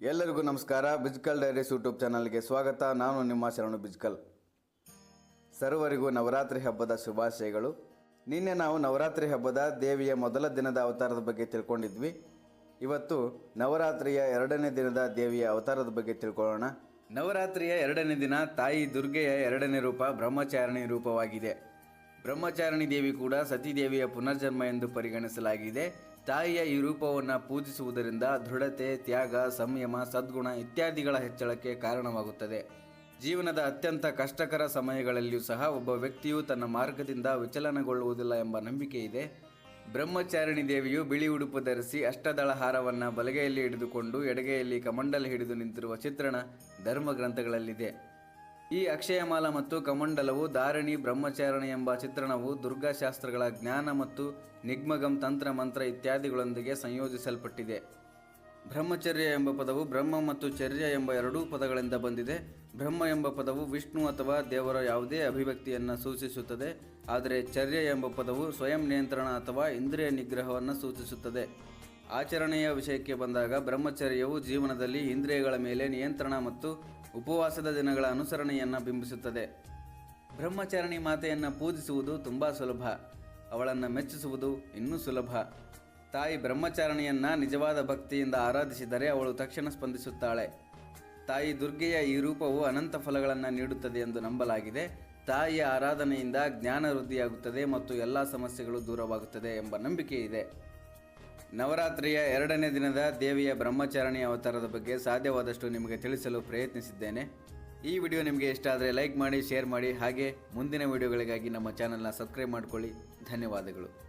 ಎಲ್ಲರಿಗೂ ನಮಸ್ಕಾರ. ಬಿಜ್ಕಲ್ diaries YouTube ಚಾನಲ್ಗೆ ಸ್ವಾಗತ. ನಾನು ನಿಮ್ಮ ಶರಣು ಬಿಜ್ಕಲ್ ಸರ್ವರಿಗೂ ನವರಾತ್ರಿ ಹಬ್ಬದ ಶುಭಾಶಯಗಳು. ನಿನ್ನೆ ನಾವು ನವರಾತ್ರಿ ಹಬ್ಬದ ದೇವಿಯ ಮೊದಲ ದಿನದ ಅವತಾರದ ಬಗ್ಗೆ ತಿಳ್ಕೊಂಡಿದ್ವಿ. ಇವತ್ತು ನವರಾತ್ರಿಯ ಎರಡನೇ ದಿನದ ದೇವಿಯ ಅವತಾರದ ಬಗ್ಗೆ ತಿಳ್ಕೊಳ್ಳೋಣ. ನವರಾತ್ರಿಯ ಎರಡನೇ ದಿನ ತಾಯಿ ದುರ್ಗೆಯ ಎರಡನೇ ರೂಪ ಬ್ರಹ್ಮಚಾರಣಿ ರೂಪವಾಗಿದೆ. ಬ್ರಹ್ಮಚಾರಿಣಿ ದೇವಿ ಕೂಡ ಸತೀದೇವಿಯ ಪುನರ್ಜನ್ಮ ಎಂದು ಪರಿಗಣಿಸಲಾಗಿದೆ. ತಾಯಿಯ ಈ ರೂಪವನ್ನು ಪೂಜಿಸುವುದರಿಂದ ದೃಢತೆ, ತ್ಯಾಗ, ಸಂಯಮ, ಸದ್ಗುಣ ಇತ್ಯಾದಿಗಳ ಹೆಚ್ಚಳಕ್ಕೆ ಕಾರಣವಾಗುತ್ತದೆ. ಜೀವನದ ಅತ್ಯಂತ ಕಷ್ಟಕರ ಸಮಯಗಳಲ್ಲಿಯೂ ಸಹ ಒಬ್ಬ ವ್ಯಕ್ತಿಯು ತನ್ನ ಮಾರ್ಗದಿಂದ ವಿಚಲನಗೊಳ್ಳುವುದಿಲ್ಲ ಎಂಬ ನಂಬಿಕೆ ಇದೆ. ಬ್ರಹ್ಮಚಾರಿಣಿ ದೇವಿಯು ಬಿಳಿ ಉಡುಪು ಧರಿಸಿ ಅಷ್ಟದಳ ಹಾರವನ್ನು ಬಲಗೆಯಲ್ಲಿ ಹಿಡಿದುಕೊಂಡು ಎಡಗೆಯಲ್ಲಿ ಕಮಂಡಲ ಹಿಡಿದು ನಿಂತಿರುವ ಚಿತ್ರಣ ಧರ್ಮ ಗ್ರಂಥಗಳಲ್ಲಿದೆ ಈ ಅಕ್ಷಯಮಾಲ ಮತ್ತು ಕಮಂಡಲವು ಧಾರಣಿ, ಬ್ರಹ್ಮಚಾರಣ ಎಂಬ ಚಿತ್ರಣವು ದುರ್ಗಾಶಾಸ್ತ್ರಗಳ ಜ್ಞಾನ ಮತ್ತು ನಿಗ್ಮಗಂ ತಂತ್ರ ಮಂತ್ರ ಇತ್ಯಾದಿಗಳೊಂದಿಗೆ ಸಂಯೋಜಿಸಲ್ಪಟ್ಟಿದೆ. ಬ್ರಹ್ಮಚರ್ಯ ಎಂಬ ಪದವು ಬ್ರಹ್ಮ ಮತ್ತು ಚರ್ಯ ಎಂಬ ಎರಡೂ ಪದಗಳಿಂದ ಬಂದಿದೆ. ಬ್ರಹ್ಮ ಎಂಬ ಪದವು ವಿಷ್ಣು ಅಥವಾ ದೇವರ ಯಾವುದೇ ಅಭಿವ್ಯಕ್ತಿಯನ್ನು ಸೂಚಿಸುತ್ತದೆ. ಆದರೆ ಚರ್ಯ ಎಂಬ ಪದವು ಸ್ವಯಂ ನಿಯಂತ್ರಣ ಅಥವಾ ಇಂದ್ರಿಯ ನಿಗ್ರಹವನ್ನು ಸೂಚಿಸುತ್ತದೆ. ಆಚರಣೆಯ ವಿಷಯಕ್ಕೆ ಬಂದಾಗ ಬ್ರಹ್ಮಚರ್ಯವು ಜೀವನದಲ್ಲಿ ಇಂದ್ರಿಯಗಳ ಮೇಲೆ ನಿಯಂತ್ರಣ ಮತ್ತು ಉಪವಾಸದ ದಿನಗಳ ಅನುಸರಣೆಯನ್ನು ಬಿಂಬಿಸುತ್ತದೆ. ಬ್ರಹ್ಮಚಾರಿಣಿ ಮಾತೆಯನ್ನು ಪೂಜಿಸುವುದು ತುಂಬ ಸುಲಭ. ಅವಳನ್ನು ಮೆಚ್ಚಿಸುವುದು ಇನ್ನೂ ಸುಲಭ. ತಾಯಿ ಬ್ರಹ್ಮಚಾರಣಿಯನ್ನು ನಿಜವಾದ ಭಕ್ತಿಯಿಂದ ಆರಾಧಿಸಿದರೆ ಅವಳು ತಕ್ಷಣ ಸ್ಪಂದಿಸುತ್ತಾಳೆ. ತಾಯಿ ದುರ್ಗೆಯ ಈ ರೂಪವು ಅನಂತ ಫಲಗಳನ್ನು ನೀಡುತ್ತದೆ ಎಂದು ನಂಬಲಾಗಿದೆ. ತಾಯಿಯ ಆರಾಧನೆಯಿಂದ ಜ್ಞಾನ ವೃದ್ಧಿಯಾಗುತ್ತದೆ ಮತ್ತು ಎಲ್ಲ ಸಮಸ್ಯೆಗಳು ದೂರವಾಗುತ್ತದೆ ಎಂಬ ನಂಬಿಕೆ ಇದೆ. ನವರಾತ್ರಿಯ ಎರಡನೇ ದಿನದ ದೇವಿಯ ಬ್ರಹ್ಮಚಾರಣಿ ಅವತಾರದ ಬಗ್ಗೆ ಸಾಧ್ಯವಾದಷ್ಟು ನಿಮಗೆ ತಿಳಿಸಲು ಪ್ರಯತ್ನಿಸಿದ್ದೇನೆ. ಈ ವಿಡಿಯೋ ನಿಮಗೆ ಇಷ್ಟ ಆದರೆ ಲೈಕ್ ಮಾಡಿ, ಶೇರ್ ಮಾಡಿ, ಹಾಗೆ ಮುಂದಿನ ವಿಡಿಯೋಗಳಿಗಾಗಿ ನಮ್ಮ ಚಾನಲ್ನ ಸಬ್ಸ್ಕ್ರೈಬ್ ಮಾಡಿಕೊಳ್ಳಿ. ಧನ್ಯವಾದಗಳು.